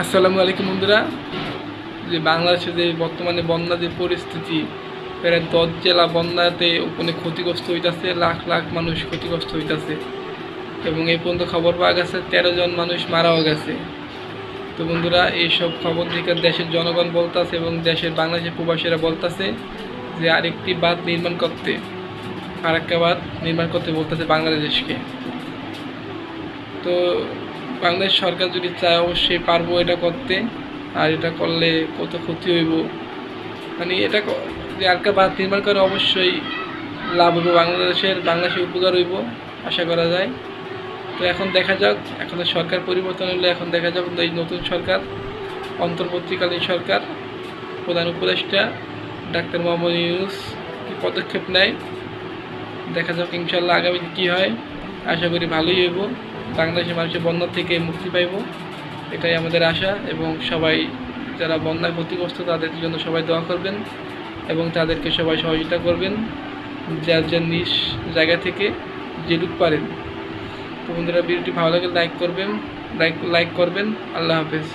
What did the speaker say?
আসসালামু আলাইকুম বন্ধুরা। যে বাংলাদেশে যে বর্তমানে বন্যা যে পরিস্থিতি, প্রায় দশ জেলা বন্যাতে ওখানে ক্ষতিগ্রস্ত হইতাছে, লাখ লাখ মানুষ ক্ষতিগ্রস্ত হইতেছে। এবং এই পর্যন্ত খবর পাওয়া গেছে, তেরো জন মানুষ মারাও গেছে। তো বন্ধুরা, এইসব খবর থেকে দেশের জনগণ বলতাছে এবং দেশের বাংলাদেশের প্রবাসীরা বলতাছে যে আরেকটি বাঁধ নির্মাণ করতে, আরেকটা বাঁধ নির্মাণ করতে বলতেছে বাংলাদেশকে। তো বাংলাদেশ সরকার যদি চায় অবশ্যই পারব এটা করতে। আর এটা করলে কত ক্ষতি হইব। মানে এটা যে আরেকটা বাঁধ নির্মাণ করে অবশ্যই লাভ হইব। বাংলাদেশের বাংলাদেশের উপকার হইব, আশা করা যায়। তো এখন দেখা যাক। এখন সরকার পরিবর্তন হলে এখন দেখা যাক এই নতুন সরকার, অন্তর্বর্তীকালীন সরকার, প্রধান উপদেষ্টা, ডাক্তার মোহাম্মদ ইউনুস কী পদক্ষেপ নেয়, দেখা যাক ইনশাল্লাহ আগামীতে কী হয়। আশা করি ভালোই হইব। বাংলাদেশের মানুষের বন্যা থেকে মুক্তি পাইব, এটাই আমাদের আশা এবং সবাই যারা বন্যায় ক্ষতিগ্রস্ত তাদের জন্য সবাই দোয়া করবেন এবং তাদেরকে সবাই সহযোগিতা করবেন, যার যার নিজ জায়গা থেকে যেটুক পারেন। তো বন্ধুরা, ভিডিওটি ভালো লাগে লাইক করবেন লাইক লাইক করবেন। আল্লাহ হাফেজ।